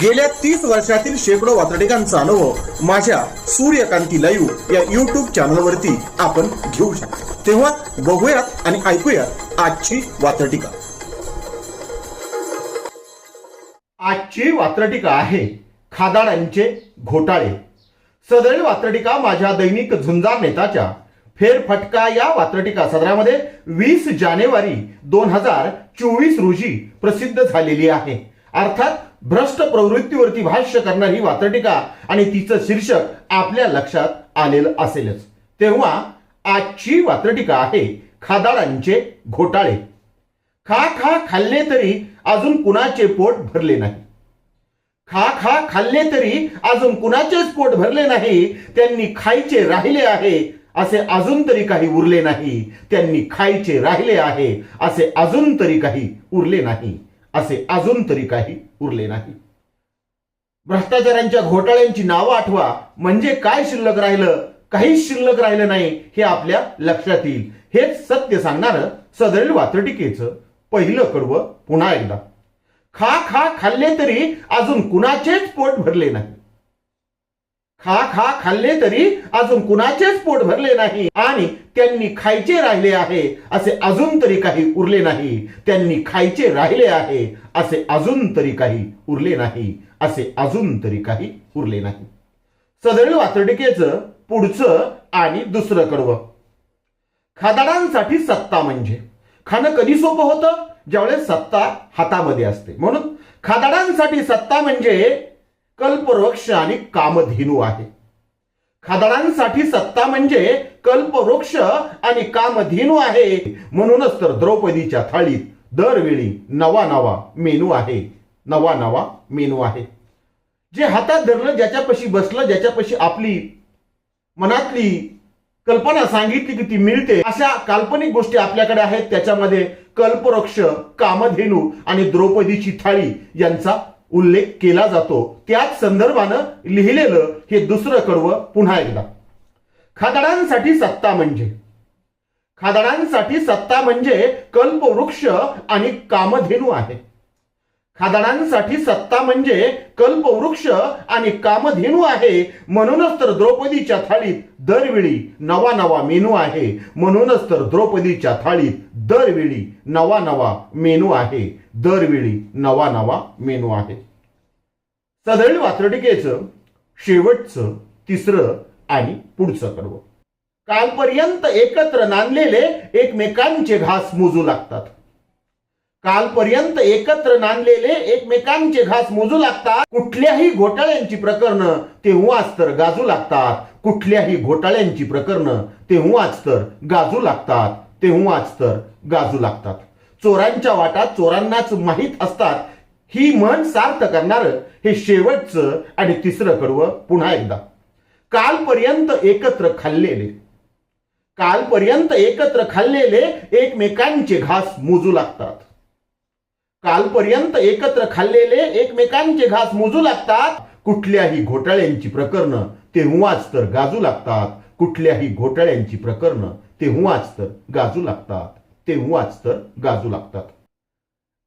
गेल्या तीस वर्षातील शेकडो वातडिकांचा अनुभव माझ्या सूर्यकांती लाईव्ह या युट्यूब चॅनलवरती आपण घेऊ शकतो. तेव्हा बघूयात आणि ऐकूयात आजची वातडिका आजची वात्रटिका आहे खादाडांचे घोटाळे. सदरील वात्रटिका माझ्या दैनिक झुंजार नेताच्या. फेरफटका या वात्रटिका सदरामध्ये वीस जानेवारी दोन हजार चोवीस रोजी प्रसिद्ध झालेली आहे. अर्थात भ्रष्ट प्रवृत्तीवरती भाष्य करणारी वात्रटिका आणि तिचं शीर्षक आपल्या लक्षात आलेलं असेलच. तेव्हा आजची वात्रटिका आहे खादाडांचे घोटाळे. खा खा खाल्ले तरी अजून कुणाचे पोट भरले नाही. खा खा खाल्ले तरी अजून कुणाचेच पोट भरले नाही. त्यांनी खायचे राहिले आहे असे अजून तरी काही उरले नाही. त्यांनी खायचे राहिले आहे असे अजून तरी काही उरले नाही. असे अजून तरी काही उरले नाही. भ्रष्टाचारांच्या घोटाळ्यांची नावं आठवा. म्हणजे काय शिल्लक राहिलं? काहीच शिल्लक राहिलं नाही. हे आपल्या लक्षात येईल. हेच सत्य सांगणारं सदरील वात्रटिकेचं पहिलं कडवं पुन्हा एकदा. खा खा खाल्ले तरी अजून कुणाचेच पोट भरले नाही. खा खा खाल्ले तरी अजून कुणाचेच पोट भरले नाही आणि त्यांनी खायचे राहिले आहे असे अजून तरी काही उरले नाही. त्यांनी खायचे राहिले आहे असे अजून तरी काही उरले नाही असे अजून तरी काही उरले नाही. सदरील वातडिकेचं पुढचं आणि दुसरं कडवं खादाडांसाठी सत्ता म्हणजे खाणं कधी सोपं होतं? ज्यावेळेस सत्ता हातामध्ये असते. म्हणून खादाडांसाठी सत्ता म्हणजे कल्पवृक्ष आणि कामधेनू आहे. खादाडांसाठी सत्ता म्हणजे कल्पवृक्ष आणि कामधेनू आहे. म्हणूनच तर द्रौपदीच्या थाळीत दरवेळी नवा नवा मेनू आहे. नवा नवा मेनू आहे. जे हातात धरलं ज्याच्यापाशी बसलं ज्याच्यापाशी आपली मनातली कल्पना सांगितली की ती मिळते अशा काल्पनिक गोष्टी आपल्याकडे आहेत. त्याच्यामध्ये कल्पवृक्ष कामधेनू आणि द्रौपदीची थाळी यांचा उल्लेख केला जातो. त्याच संदर्भानं लिहिलेलं हे दुसरं कडवं पुन्हा एकदा. खादाडांसाठी सत्ता म्हणजे? खादाडांसाठी सत्ता म्हणजे कल्पवृक्ष आणि कामधेनू आहे. खादाडांसाठी सत्ता म्हणजे कल्पवृक्ष आणि कामधेनू आहे. म्हणूनच तर द्रौपदीच्या थाळीत दरवेळी नवा नवा मेनू आहे. म्हणूनच तर द्रौपदीच्या थाळीत दरवेळी नवा नवा मेनू आहे. दरवेळी नवा नवा मेनू आहे. सदरील वात्रटिकेचं शेवटचं तिसरं आणि पुढचं कडवं कालपर्यंत एकत्र नांदलेले एकमेकांचे घास मोजू लागतात. कालपर्यंत एकत्र नांदलेले एकमेकांचे घास मोजू लागतात. कुठल्याही घोटाळ्यांची प्रकरणं तेव्हाच तर गाजू लागतात. कुठल्याही घोटाळ्यांची प्रकरणं तेव्हाच तर गाजू लागतात. तेव्हाच तर गाजू लागतात. चोरांच्या वाटा चोरांनाच माहीत असतात. ही म्हण सार्थ करणार हे शेवटचं आणि तिसरं कडवं पुन्हा एकदा. कालपर्यंत एकत्र खाल्लेले. कालपर्यंत एकत्र खाल्लेले एकमेकांचे घास मोजू लागतात. कालपर्यंत एकत्र खाल्लेले एकमेकांचे घास मोजू लागतात. कुठल्याही घोटाळ्यांची प्रकरणं तेव्हाच तर गाजू लागतात. कुठल्याही घोटाळ्यांची प्रकरणं तेव्हाच तर गाजू लागतात. तेव्हाच तर गाजू लागतात.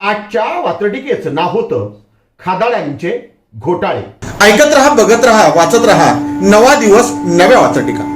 आजच्या वात्रटिकेचं नाव होतं खादाड्यांचे घोटाळे. ऐकत रहा बघत रहा वाचत रहा. नवा दिवस नव्या वात्रटिका.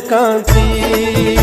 কাঁদি